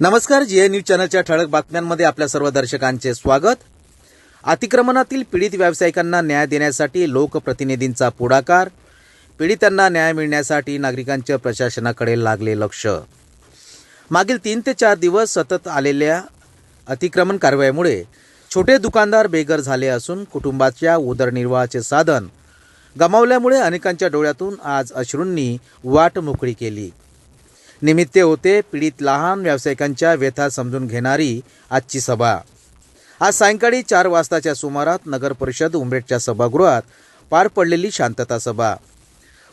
नमस्कार GA news चॅनलच्या ठळक बातम्यांमध्ये आपल्या सर्व दर्शकांचे स्वागत. अतिक्रमणातील पीडित व्यावसायिकांना न्याय देण्यासाठी लोकप्रतिनिधींचा पुढाकार. पीडितांना न्याय मिळण्यासाठी नागरिकांच्या प्रशासनाकडे लागले लक्ष. मागील तीन ते चार दिवस सतत आलेल्या अतिक्रमण कारवाईमुळे छोटे दुकानदार बेघर झाले असून कुटुंबाच्या उदरनिर्वाहाचे साधन गमावल्यामुळे अनेकांच्या डोळ्यातून आज अश्रूंनी वाट मोकळी केली. निमित्ते होते पीडित लहान व्यावसायिकांच्या व्यथा समजून घेणारी आजची सभा. आज सायंकाळी चार वाजताच्या सुमारात नगर परिषद उमरेडच्या सभागृहात पार पडलेली शांतता सभा.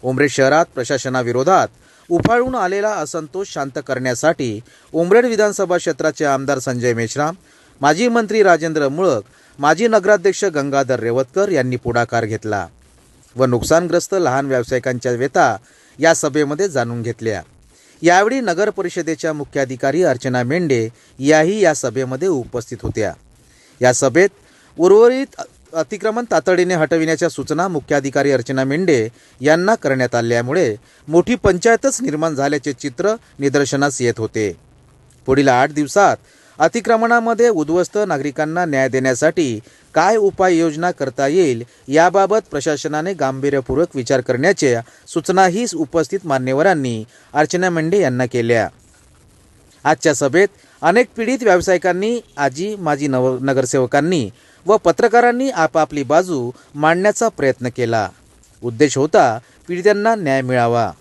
उमरेड शहरात प्रशासनाविरोधात उफाळून आलेला असंतोष शांत करण्यासाठी उमरेड विधानसभा क्षेत्राचे आमदार संजय मेश्राम माजी मंत्री राजेंद्र मुळक माजी नगराध्यक्ष गंगाधर रेवतकर यांनी पुढाकार घेतला व नुकसानग्रस्त लहान व्यावसायिकांच्या व्यथा या सभेमध्ये जाणून घेतल्या. यावेळी नगर परिषदेच्या मुख्याधिकारी अर्चना मेंढे याही या सभेमध्ये उपस्थित होत्या. या सभेत उर्वरित अतिक्रमण तातडीने हटविण्याच्या सूचना मुख्याधिकारी अर्चना मेंढे यांना करण्यात आल्यामुळे मोठी पंचायतच निर्माण झाल्याचे चित्र निदर्शनास येत होते. पुढील आठ दिवसात अतिक्रमणामध्ये उद्ध्वस्त नागरिकांना न्याय देण्यासाठी काय उपाययोजना करता येईल याबाबत प्रशासनाने गांभीर्यपूर्वक विचार करण्याच्या सूचनाही उपस्थित मान्यवरांनी अर्चना मेंढे यांना केल्या. आजच्या सभेत अनेक पीडित व्यावसायिकांनी आजी माजी नव नगरसेवकांनी व पत्रकारांनी आपापली बाजू मांडण्याचा प्रयत्न केला. उद्देश होता पीडितांना न्याय मिळावा.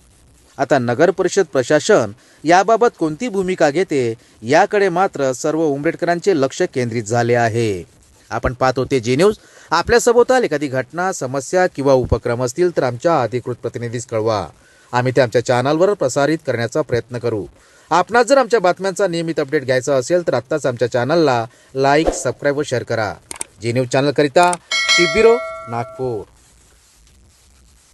आता नगर परिषद प्रशासन याबाबत कोणती भूमिका घेते याकडे मात्र सर्व उंबरेडकरांचे लक्ष केंद्रित झाले आहे. आपण पाहत होते जी न्यूज आपल्या सभोवताल एखादी घटना समस्या किंवा उपक्रम असतील तर आमच्या अधिकृत प्रतिनिधीस कळवा. आम्ही ते आमच्या चॅनलवर प्रसारित करण्याचा प्रयत्न करू. आपणास जर आमच्या बातम्यांचा नियमित अपडेट घ्यायचा असेल तर आत्ताच आमच्या चॅनलला लाईक सबस्क्राईब व शेअर करा. जी न्यूज चॅनलकरिता शिबिरो नागपूर.